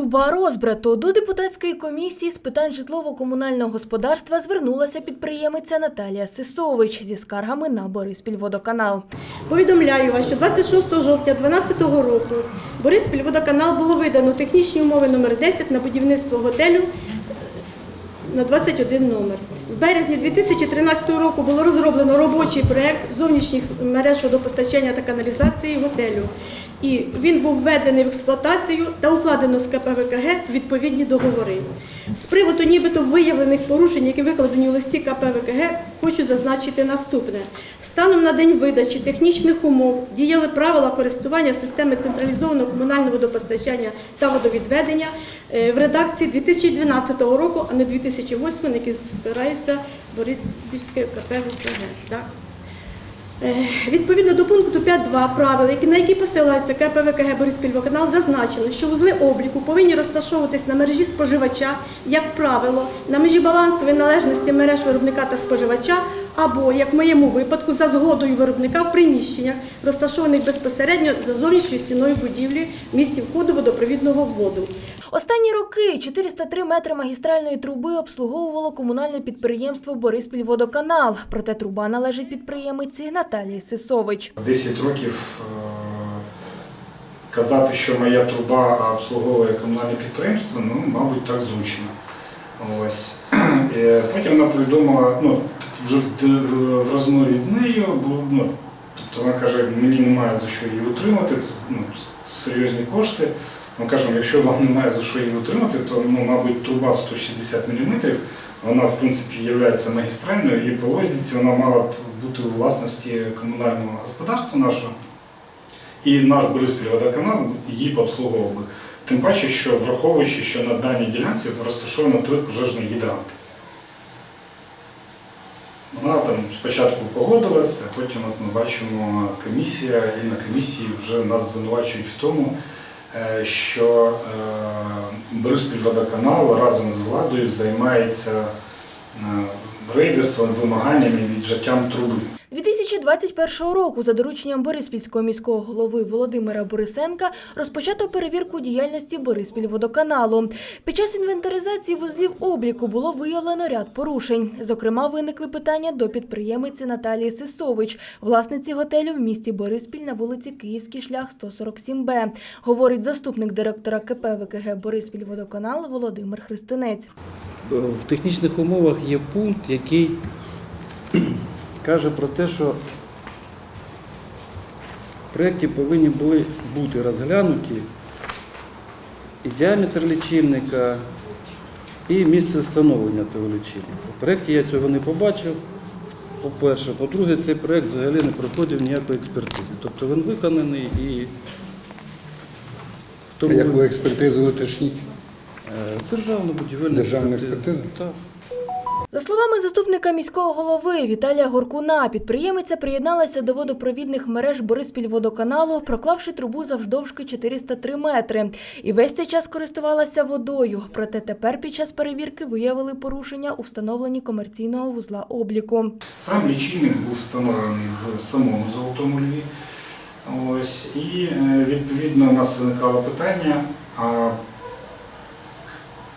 Труба розбрату до депутатської комісії з питань житлово-комунального господарства звернулася підприємиця Наталія Сисович зі скаргами на Бориспільводоканал. Повідомляю вас, що 26 жовтня 2012 року Бориспіль водоканал було видано технічні умови номер 10 на будівництво готелю на 21 номер. В березні 2013 року було розроблено робочий проєкт зовнішніх мереж водопостачання та каналізації готелю. І він був введений в експлуатацію та укладено з КПВКГ відповідні договори. З приводу нібито виявлених порушень, які викладені у листі КПВКГ, хочу зазначити наступне. Станом на день видачі технічних умов діяли правила користування системи централізованого комунального водопостачання та водовідведення е, в редакції 2012 року, а не 2008, на які збирається Бориспільське КПВКГ. Е, Відповідно до пункту 5.2 правил, на які посилається КПВКГ Бориспільвоканал, зазначено, що вузли обліку повинні розташовуватись на мережі споживача, як правило, на межі балансової належності мереж виробника та споживача, або, як в моєму випадку, за згодою виробника в приміщеннях, розташованих безпосередньо за зовнішньою стіною будівлі в місці входу водопровідного вводу. Останні роки 403 метри магістральної труби обслуговувало комунальне підприємство Бориспільводоканал. Проте труба належить підприємиці Наталії Сисович. 10 років е, казати, що моя труба обслуговує комунальне підприємство, ну, мабуть, так зручно. Ось. Е, Потім вона повідомила, ну, вже в, розмові з нею, бо, ну, тобто вона каже, мені немає за що її утримати, це ну, серйозні кошти. Ми кажемо, якщо вам немає за що її утримати, то, ну, мабуть, труба в 160 мм, вона, в принципі, є магістральною, і по логіці вона мала б бути у власності комунального господарства нашого. І наш Бориспіль водоканал її б обслуговував. Тим паче, що враховуючи, що на даній ділянці розташовано три пожежні гідранти. Вона там спочатку погодилася, а потім от ми бачимо комісія, і на комісії вже нас звинувачують в тому, е, що е, Бориспіль водоканал разом з владою займається е, рейдерством, вимаганнями віджаттям труби. 2021 року за дорученням Бориспільського міського голови Володимира Борисенка розпочато перевірку діяльності Бориспільводоканалу. Під час інвентаризації вузлів обліку було виявлено ряд порушень. Зокрема, виникли питання до підприємиці Наталії Сисович, власниці готелю в місті Бориспіль на вулиці Київський шлях 147Б, говорить заступник директора КП ВКГ Бориспільводоканал Володимир Христинець. в технічних умовах є пункт, який каже про те, що в проєкті повинні були бути розглянуті і діаметр лічильника, і місце встановлення того лічильника. В проєкті я цього не побачив. По-перше, по-друге, цей проєкт взагалі не проходив ніякої експертизи. Тобто він виконаний і тому Яку експертизу уточніть? Е, Державна будівельна Державна експертиза? Так. За словами заступника міського голови Віталія Горкуна, підприємиця приєдналася до водопровідних мереж Бориспільводоканалу, проклавши трубу завдовжки 403 метри. І весь цей час користувалася водою. Проте тепер під час перевірки виявили порушення у встановленні комерційного вузла обліку. Сам лічильник був встановлений в самому Золотому Льві. Ось, і е, відповідно у нас виникало питання, а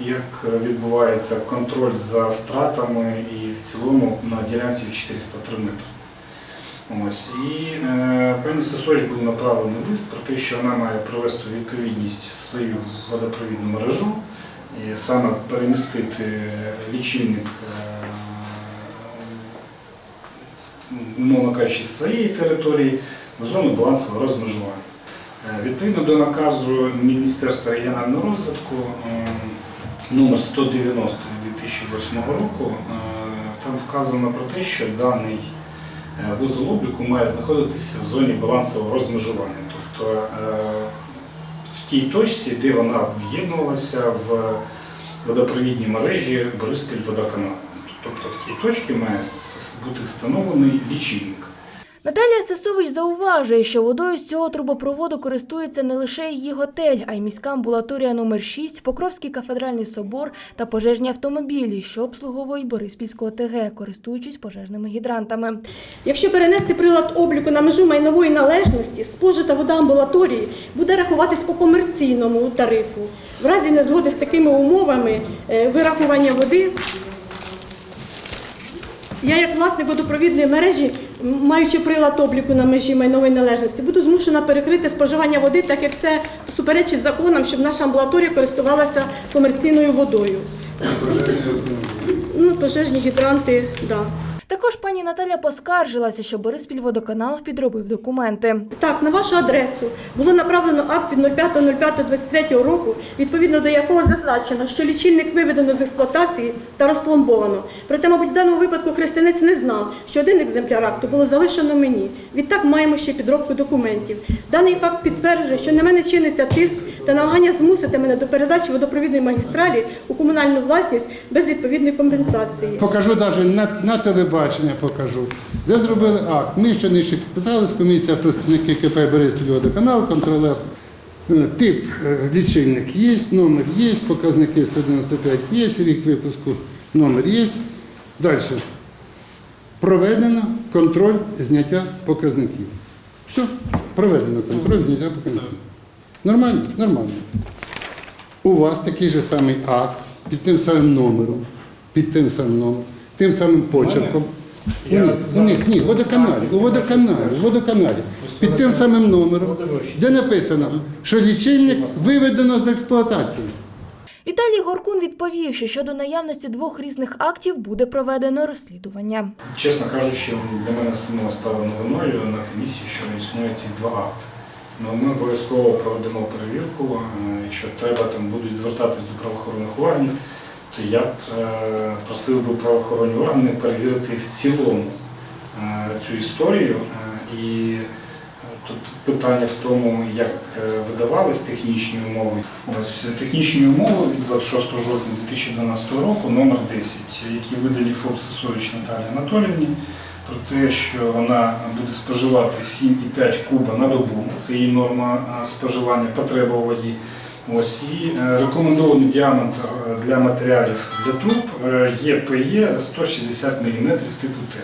як відбувається контроль за втратами і в цілому на ділянці в 403 метри. Ось, і е, пані Сосоч був направлений лист про те, що вона має привести відповідність свою водопровідну мережу і саме перемістити лічильник е, умовно кажучи, з своєї території в зону балансового розмежування. Е, Відповідно до наказу Міністерства регіонального розвитку номер 190 2008 року, е, там вказано про те, що даний е, вузол обліку має знаходитися в зоні балансового розмежування. Тобто е, в тій точці, де вона в'єднувалася в водопровідній мережі Бориспіль водоканал. Тобто в тій точці має бути встановлений лічильник. Наталія Сесович зауважує, що водою з цього трубопроводу користується не лише її готель, а й міська амбулаторія номер 6 Покровський кафедральний собор та пожежні автомобілі, що обслуговують Бориспільську ОТГ, користуючись пожежними гідрантами. Якщо перенести прилад обліку на межу майнової належності, спожита вода амбулаторії буде рахуватись по комерційному тарифу. В разі незгоди з такими умовами е, вирахування води Я, як власник водопровідної мережі, маючи прилад обліку на межі майнової належності, буду змушена перекрити споживання води, так як це суперечить законам, щоб наша амбулаторія користувалася комерційною водою. Ну, пожежні гідранти, так. Да. Також пані Наталя поскаржилася, що Бориспільводоканал підробив документи. Так, на вашу адресу було направлено акт від 05.05.23 року, відповідно до якого зазначено, що лічильник виведено з експлуатації та розпломбовано. Проте, мабуть, в даному випадку християнець не знав, що один екземпляр акту було залишено мені. Відтак маємо ще підробку документів. Даний факт підтверджує, що на мене чиниться тиск та намагання змусити мене до передачі водопровідної магістралі у комунальну власність без відповідної компенсації. Покажу навіть на, на телебачення покажу. Де зробили акт. Ми ще нижче підписались, комісія представники КП Бориспіль водоканал, контролер. Е, Тип е, лічильник є, номер є, показники 195 є, рік випуску номер є. Далі. Проведено контроль зняття показників. Все, проведено контроль зняття показників. Нормально? Нормально. У вас такий же самий акт під тим самим номером, під тим самим номером, тим самим почерком. Я Ні, зараз ні, ні, водоканалі, у водоканалі, у водоканалі, під тим самим номером, де написано, що лічильник виведено з експлуатації. Віталій Горкун відповів, що щодо наявності двох різних актів буде проведено розслідування. Чесно кажучи, для мене самого стало новиною на комісії, що існує ці два акти. Ну, ми обов'язково проведемо перевірку. Е, Якщо треба, там будуть звертатись до правоохоронних органів, то я б е, просив би правоохоронні органи перевірити в цілому е, цю історію. І тут питання в тому, як видавались технічні умови. Ось технічні умови від 26 жовтня 2012 року, номер 10, які видані ФОП Сосович Наталії Анатоліївні, про те, що вона буде споживати 7,5 куба на добу. Це її норма споживання, потреба у воді. Ось і е, рекомендований діаметр е, для матеріалів для труб е, є ПЕ 160 мм типу Т.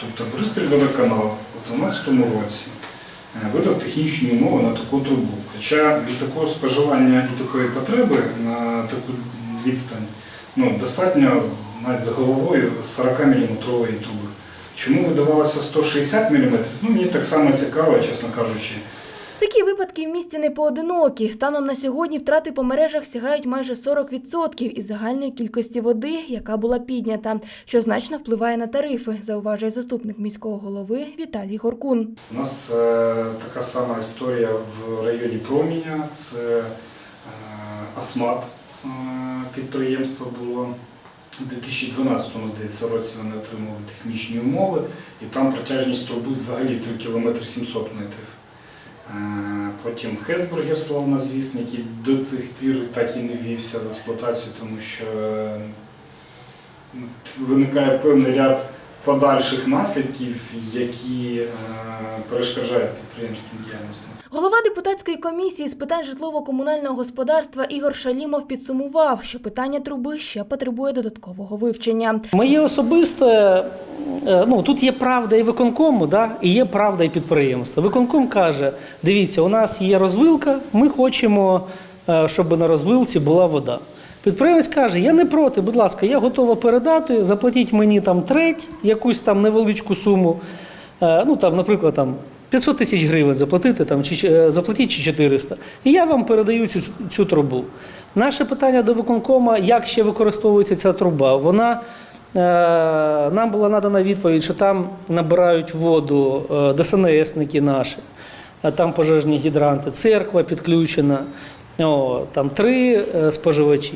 Тобто Бориспіль водоканал у 2012 році е, видав технічні умови на таку трубу. Хоча для такого споживання і такої потреби на таку відстань ну, достатньо навіть за головою 40 мм труби. Чому видавалося 160 мм? Ну, мені так само цікаво, чесно кажучи. Такі випадки в місті не поодинокі. Станом на сьогодні втрати по мережах сягають майже 40% із загальної кількості води, яка була піднята, що значно впливає на тарифи, зауважує заступник міського голови Віталій Горкун. У нас е, така сама історія в районі Проміня. Це е, Асмат е, підприємство було. У 2012 здається, році вони отримали технічні умови, і там протяжність труби взагалі 3 км 700 метрів. Е, Потім Хесбургер, славнозвісний, який до цих пір так і не ввівся в експлуатацію, тому що е, виникає певний ряд подальших наслідків, які е, перешкоджають підприємствам діяльності. Голова депутатської комісії з питань житлово-комунального господарства Ігор Шалімов підсумував, що питання труби ще потребує додаткового вивчення. Моє особисте, е, ну тут є правда і виконкому, да, і є правда і підприємства. Виконком каже: дивіться, у нас є розвилка, ми хочемо, е, щоб на розвилці була вода. Підприємець каже: Я не проти, будь ласка, я готова передати, заплатіть мені там треть, якусь там невеличку суму. Е, Ну там, наприклад, там 500 тисяч гривень заплатити там чи е, заплатіть чи 400. І я вам передаю цю, цю трубу. Наше питання до виконкома, як ще використовується ця труба. Вона е, нам була надана відповідь, що там набирають воду ДСНСники наші, там пожежні гідранти, церква підключена, о, там три е, споживачі.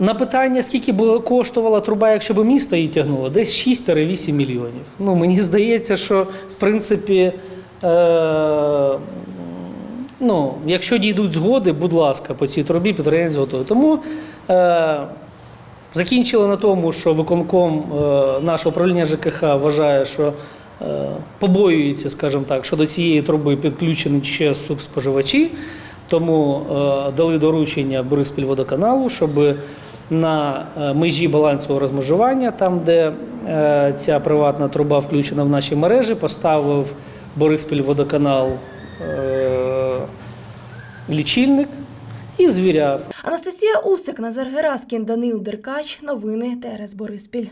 На питання, скільки було коштувала труба, якщо б місто її тягнуло, десь 6-8 мільйонів. Ну, мені здається, що в принципі, е, ну, якщо дійдуть згоди, будь ласка, по цій трубі підприємець готовий. Тому е, закінчили на тому, що виконком е, нашого управління ЖКХ вважає, що побоюється, скажімо так, що до цієї труби підключені ще субспоживачі, тому е, дали доручення Бориспільводоканалу, щоб на е, межі балансового розмежування, там, де е, ця приватна труба включена в наші мережі, поставив Бориспільводоканал лічильник і звіряв. Анастасія Усик, Назар Гераскін, Данил Деркач. Новини ТРС Бориспіль.